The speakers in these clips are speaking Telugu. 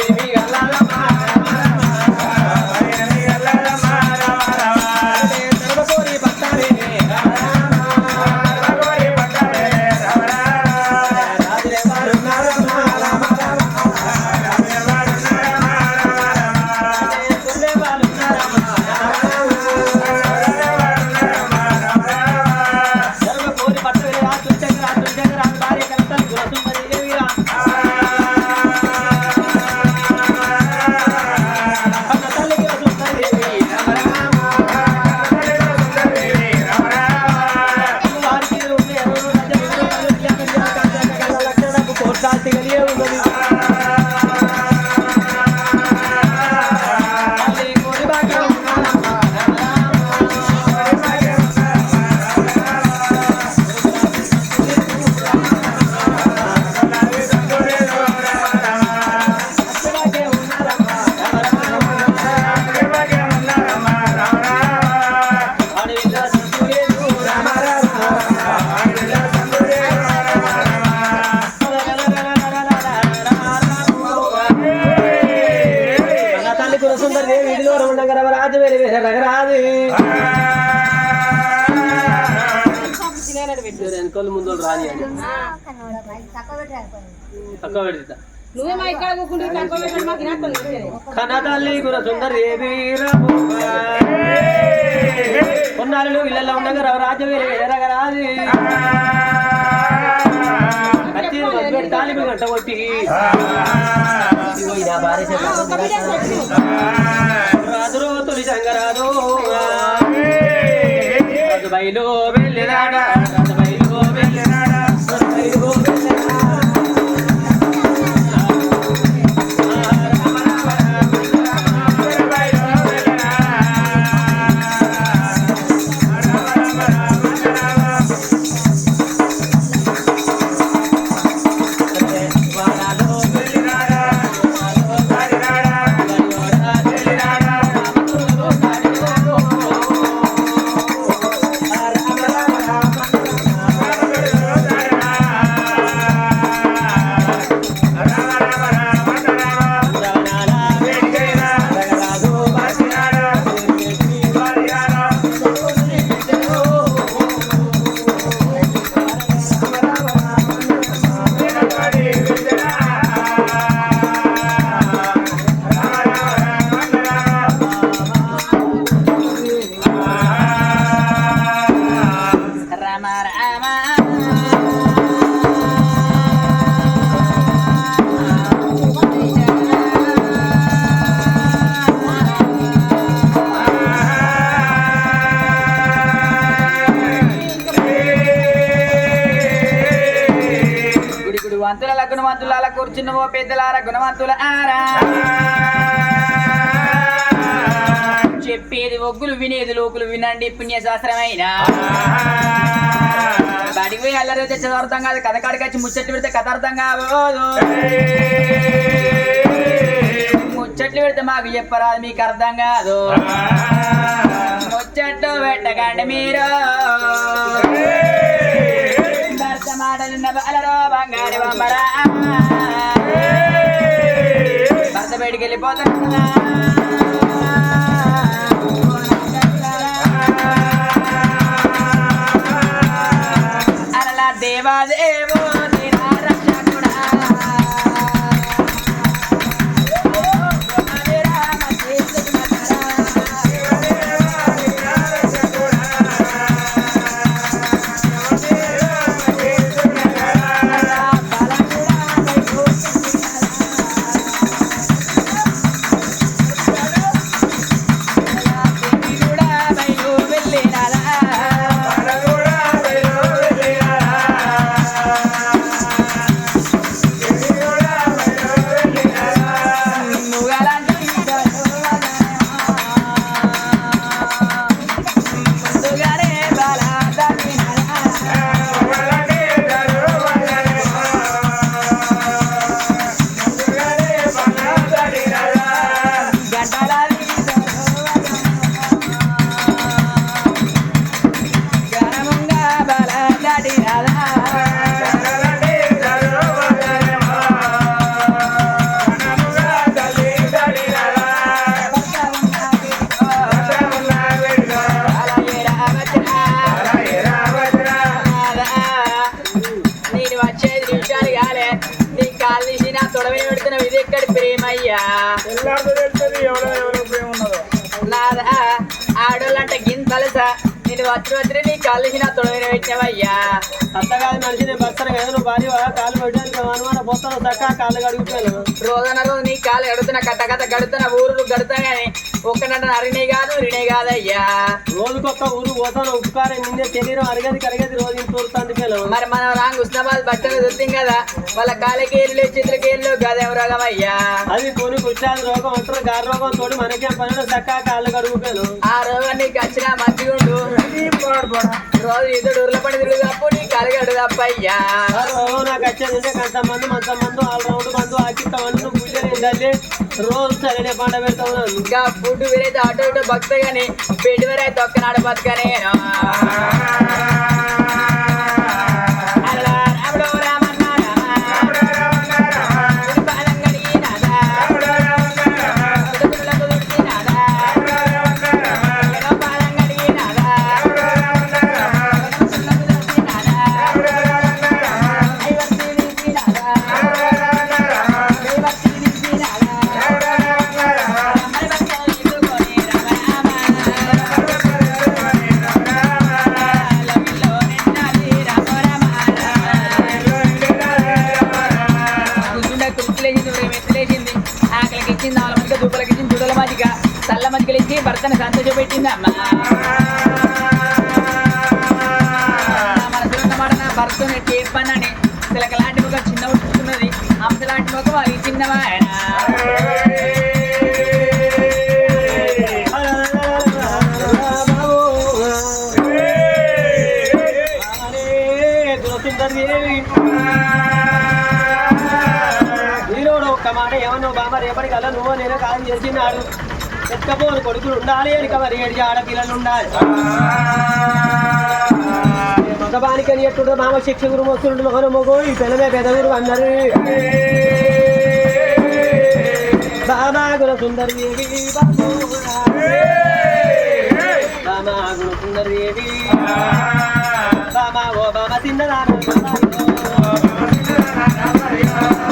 తల్లి తక్కువ పెడతా. నువ్వే మా ఇక్కడ కూకుంటే తక్కువ పెట్టడం మాకు వినట్టుంది కన తల్లి గుర సుందరి కొన్నాళ్ళు ఇళ్ళల్లో ఉండగా వదిలిపెట్టి తాలిపి గంట కొట్టి. రాజురో తొలి సంగరాజు రాజు బయలు వెళ్ళినాడా? వంతుల గుణవంతుల కూర్చున్న ఓ పెద్దలార గుణవంతుల ఆరా. చెప్పేది ఒగ్గులు వినేది లోకులు వినండి పుణ్యశాస్త్రమైన. బడికి పోయి అల్లరి తెచ్చే అర్థం కాదు కథ కాడికి వచ్చి ముచ్చట్లు పెడితే కథ అర్థం కావదు. ముచ్చట్లు పెడితే మాకు చెప్పరాదు మీకు అర్థం కాదు. ముచ్చట్లు పెట్టకండి మీరు. బంగారు బొమ్మరా భర్త బయటికి తొడవి పెడుతున్నావు ఇది ఎక్కడి ప్రేమయ్యా? ఎవరో ఎవరో ప్రేమ ఉన్నదో. నాదా ఆడోళ్ళంటే గింతలుసా నేను వచ్చి నీ కాళ్ళకి నా తొడవైన పెట్టినవయ్యా అంతకాదు మనిషి నేను బస్తాను కదా నువ్వు భార్య కాలు పెట్టాను అనుమాన పోతాను చక్క కాళ్ళు గడుగుతాను రోజన రోజు నీ కాలు గడుతున్నా కట్ట కథ గడుతున్నా ఊరు గడుతా గాని ఒక్కనంటే అరినే కాదు రినే కాదయ్యా రోజుకొక్క ఊరు పోతాను ఉప్పుకారం నిన్నే శరీరం అరగది కరగది రోజు ఇంత పిల్లలు మరి మనం రాంగ్ ఉస్నాబాద్ బట్టలు దొత్తాం కదా వాళ్ళ కాళ్ళకి ఏళ్ళు చేతులకి ఏళ్ళు గదేం అయ్యా అది కొని కుషాది రోగం అంటారు గారి రోగం తోడు మనకేం పనులు చక్క కాళ్ళు కడుగుతాను ఆ రోగం నీకు వచ్చినా మంచిగుండు. రోజు ఇద్దరు డోర్ల పడి తిరుగు తప్పు నీ కలగడు తప్పయ్యా నాకు వచ్చేదంటే కంట మందు మంత మందు ఆల్ రౌండ్ మందు ఆకిస్తామని నువ్వు పూజలు ఏంటంటే రోజు సరైన పంట పెడతావు ఇంకా ఫుడ్ వేరైతే ఆటో ఇటు భక్త కానీ పెట్టి వేరే తొక్కనాడు బతకనే మధ్యకి ఇచ్చి భర్తను సంతోషపెట్టింది అమ్మ నా మనసులో నా భర్తను చెప్పానని పిల్లక లాంటి ఒక చిన్న ఉట్టుకున్నది హంస లాంటి ఒక వాళ్ళకి చిన్నవా ఆయన నీలోడు ఒక్క మాట ఏమన్నా బామ్మ రేపటి కల్లా నువ్వు నేను కాలం చేసినాడు ఎక్కపోను కొడుకులు ఉండాలి ఎనక మరి ఏడు ఆడపిల్లలు ఉండాలి మగబానికి అని ఎట్టుంటే మామ శిక్ష గురు మొక్కులు మొగలు మొగో ఈ పిల్లలే పెదగురు అందరు. బాబా అన్నారు బాబాగుల బాబా బామాగుల సుందరదేవి బాబా ఓ బాబా తిన్నదాను భార్య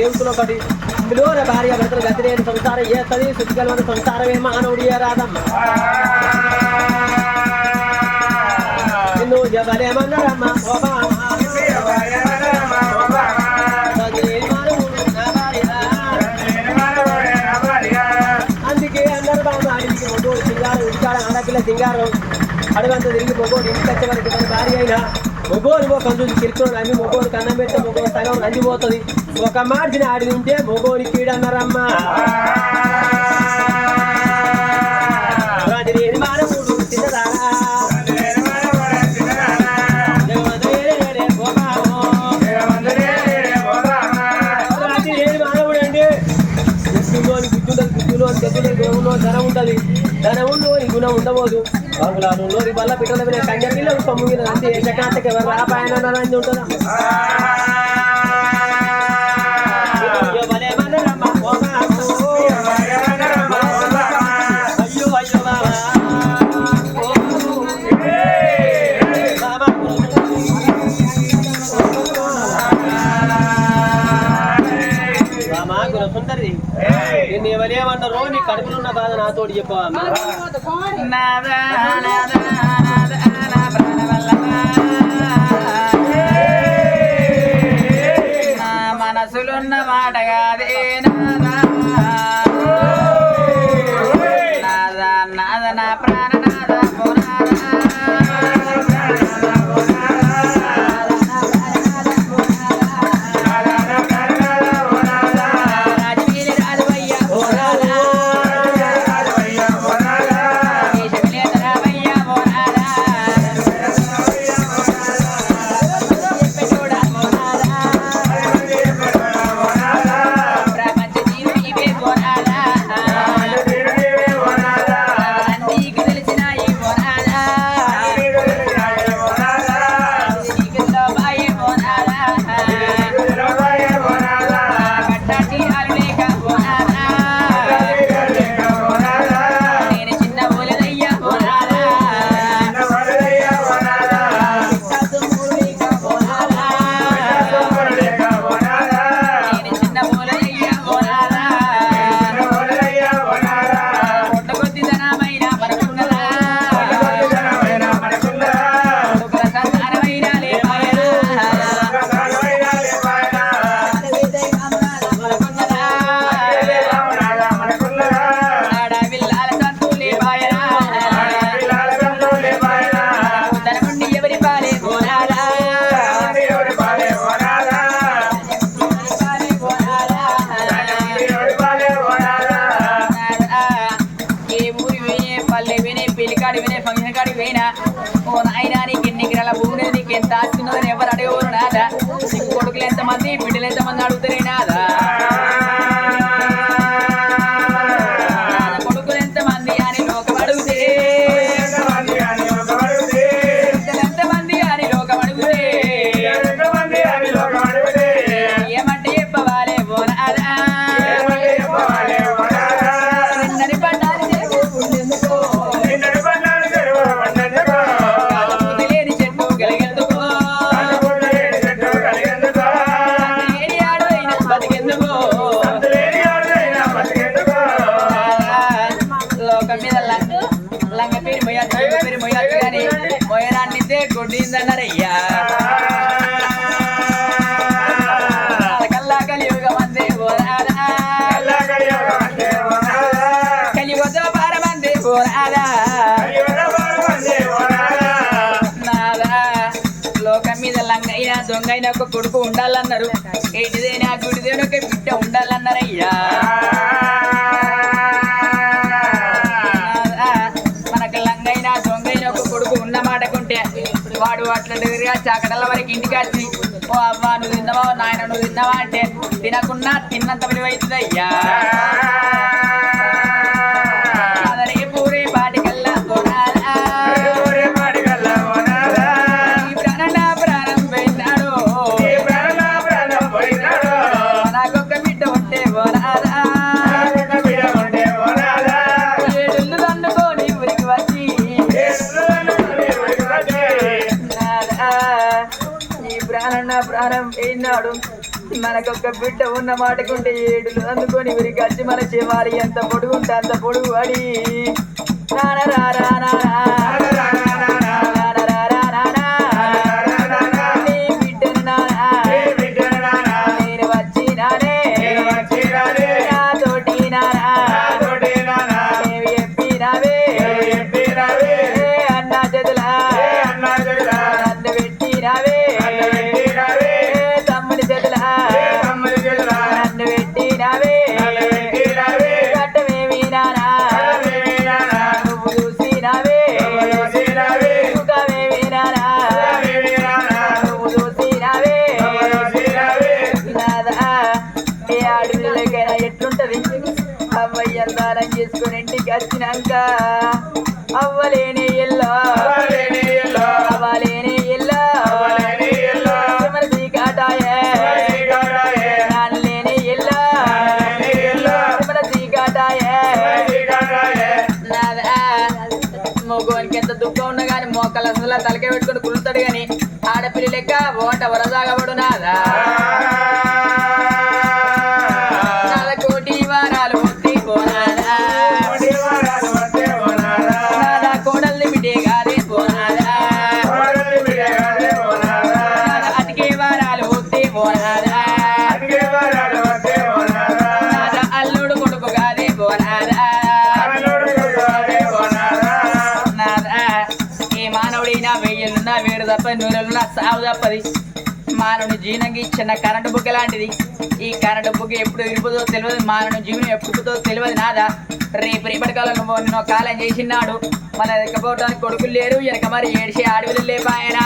దేవుతులు ఒకటి ఇందులోనే భార్య భర్తలు గతి లేని సంసారం చేస్తుంది. శుద్ధికలమైన సంసారమే మానవుడి రాదమ్మ. నిన్ను ఎవరేమన్నారమ్మ? ఓ అడగంత తిరిగి మొగోడు ఇంటికి వచ్చే వరకు తన భార్య అయినా మొగోడు ఒక చూసి కిరుకుని అన్ని మొగోడు కన్నం పెడితే మొగోడు సగం నందిపోతుంది ఒక మార్చిన ఆడి ఉంటే మొగోడి కీడన్నారమ్మా. గదిలేని మానవుడు చిన్నదారా జగమంతుడే గుడ్డులో గద్దులో గుణంలో ధనం గుణం ఉండబోదు. బంగ్లాలో బల్ల పిట్టల మీద కంజ పిల్లలు సొమ్ము మీద అంతే ఏకకాంతకి ఎవరు రాపాయన అని ఎవరేమన్నారో నీ కడుపులో ఉన్న బాధ నాతోటి చెప్పవా మనసులున్న మాట కాదే నాదా నాదా వినే పెళ్ళికాడి వినే ఫంక్షన్ కాడి పోయినా ఓ నాయనా నీకు ఎన్ని గిరాల భూమి నీకు ఎంత ఆస్తి ఉన్నదని ఎవరు అడగవరు నాదా? నీకు కొడుకులు ఎంతమంది? బిడ్డలు ఎంతమంది అడుగుతారే నాదా నాదా? ఏంటిదైనా గుడిదేనొక బిడ్డ ఉండాలన్నారయ్యా. మనకు లంగైన దొంగైన ఒక కొడుకు ఉన్నమాట కొంటే వాడు అట్లా దగ్గరగా చాకటల వరకు ఇంటికి వచ్చి ఓ అవ్వ నువ్వు తిన్నావా? నాయన నువ్వు తిన్నావా? అంటే తినకున్నా తిన్నంత విలువైతుందయ్యా. ఈ ప్రాణం నా ప్రాణం మనకొక్క బిడ్డ ఉన్న మాటకుంటే ఏడులు అందుకొని ఊరికి గచ్చి మన చేవాలి. ఎంత పొడుగుంటే అంత పొడుగు అడి. నానా రా రా. వచ్చినాక అవ్వలేని ఎల్లో. అవ్వలేని ఎల్లో. మనసి కాటాయే. నాన్నలేని ఎల్లో. మనసి కాటాయే. మగవానికి ఎంత దుఃఖం ఉన్నా గాని మోకలు అసలు తలకే పెట్టుకుని కులుతాడు గాని ఆడపిల్ల లెక్క ఓట వరదాగబడు నాద. తప్పది. మానవుని జీవనంగా ఇచ్చిన కరెంటు బుగ్గ లాంటిది ఈ కరెంటు బుగ్గ ఎప్పుడు ఇరుపుతో తెలియదు మానవుని జీవనం ఎప్పుడుతో తెలియదు నాదా? రేపు రేపటి కాలం కాలం చేసినాడు మన ఎక్కపోవడానికి కొడుకులు లేరు వెనక మరి ఏడిచి అడవులు లేపాయనా?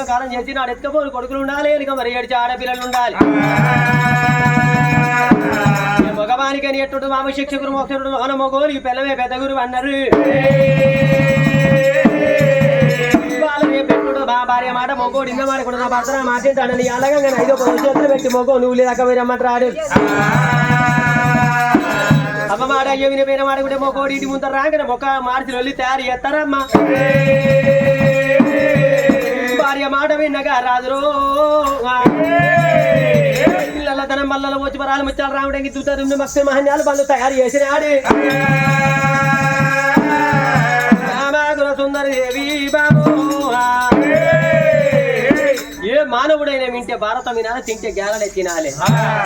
ఏదో కాలం చేసి నాడు ఎత్తుకపోని కొడుకులు ఉండాలి ఇక మరి ఏడిచి ఆడపిల్లలు ఉండాలి. ఏ మగవానికని ఎట్టు మామ శిక్షకుడు మోక్షకుడు లోన మొగోలు ఈ పిల్లవే పెద్ద గురువు అన్నారు. భార్య మాట మొగోడు ఇంకా మాట కూడా నా భర్త నా మాట ఏంటంటే అలాగే ఐదో పది చేతులు పెట్టి మొగో నువ్వు లేదాక రమ్మంటాడు. అమ్మ మాట అయ్యో విని పేరు మాట కూడా మొగోడు ఇంటి ముందర రాగానే ఒక మార్చి వెళ్ళి తయారు చేస్తారమ్మా. భార్య మాట విన్నగా రాదురో పిల్లల తన మల్లల వచ్చి వరాలు ముచ్చాలు రావడానికి దుద్దరు మత్స్య మహన్యాలు బండ్లు తయారు చేసినాడు. రామాగుల సుందరి దేవి బాబు. ఏ మానవుడైనా వింటే భారతం వినాలి తింటే గ్యాలనే తినాలి.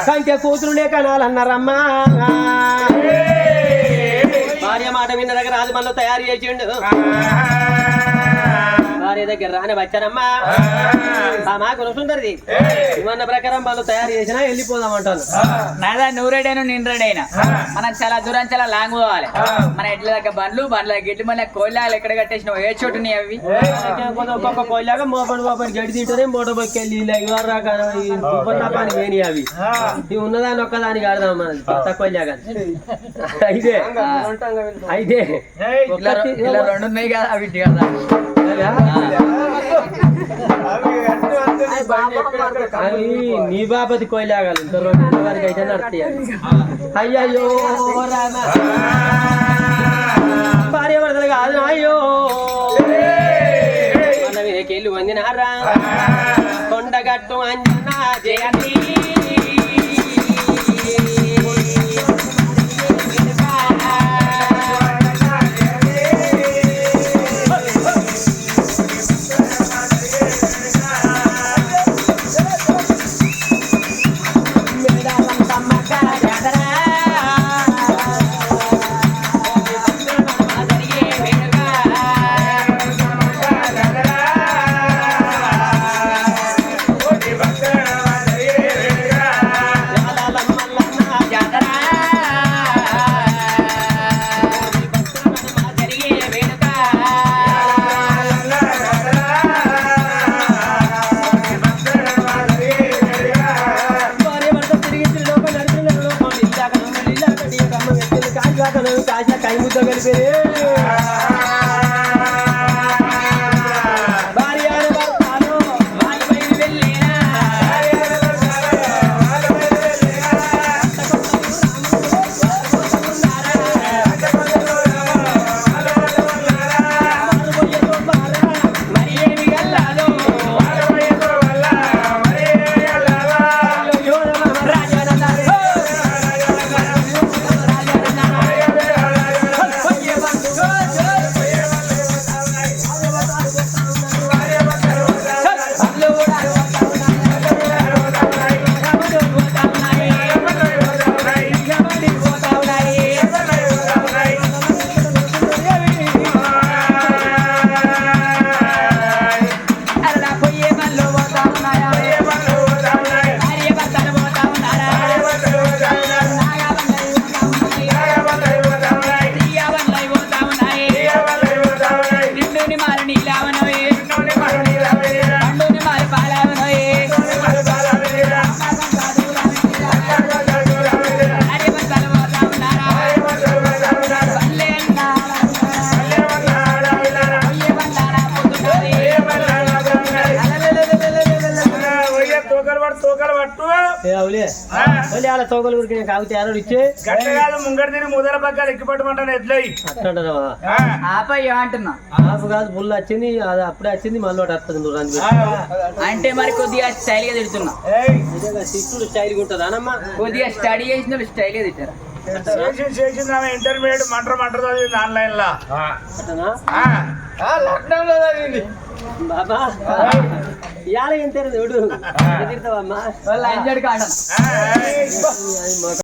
కంటే కూతురునే కనాలన్నారమ్మా భార్య మాట విన్న దగ్గర రాజు మనలో తయారు చేసిండు. భార్య దగ్గర రాని వచ్చారమ్మా ఆ. మా గుణసుందరిది ఇవన్న ప్రకారం వాళ్ళు తయారు చేసినా వెళ్ళిపోదాం అంటాను నాదా నూరేడైనా నిండ్రడైనా మనం చాలా దూరం చాలా లాంగ్ పోవాలి. మన ఎడ్ల దగ్గర బండ్లు బండ్ల గిడ్డు మన కోళ్ళాలు ఎక్కడ కట్టేసిన ఏ చోటు అవి? ఒక్కొక్క కోయిలాగా మోపడి మోపడి గడి తింటేనే మోటార్ బైక్ వెళ్ళి ఇలా ఇవ్వరు రాక పని వేని అవి. ఇవి ఉన్నదాన్ని ఒక్కదానికి ఆడదాం మనది తక్కువ జాగా అయితే అయితే రెండు ఉన్నాయి కదా అవి అవి నీ బాపతి కోయిలాగాలి ఇంత రెండు వరకు అయితే నడతాయి అయ్యయ్యో రామ. భార్య భర్తలు కాదు అయ్యో. మన వీరకెళ్ళి వందినారా? కొండగట్టు అంజనా జయంతి కాసిన కై ముద్ద కలిపే. మళ్ళీ అలా చౌకలు గురికి నేను కాగితే ఎవరు ఇచ్చే. కాదు ముంగడి తిరిగి ముదల పక్కన ఎక్కి పట్టమంటాను ఎట్లయి అట్లంటారా ఆపై ఏమంటున్నా? ఆపు కాదు బుల్ వచ్చింది అది అప్పుడే వచ్చింది మళ్ళీ ఒకటి వస్తుంది నువ్వు రంది అంటే మరి కొద్దిగా స్టైల్గా తిడుతున్నా శిష్యుడు స్టైల్ ఉంటుంది అనమ్మా కొద్దిగా స్టడీ చేసిన స్టైల్గా తిట్టారా. ఇంటర్మీడియట్ మంటర్ మంటర్ చదివింది ఆన్లైన్ లా లాక్డౌన్లో బాబా. ఇవాళ ఏం తెలియదు ఎవడు తిడతావమ్మా వాళ్ళు ఎంజాడ్ కాడ ఆ, ఆ. అది మొఖం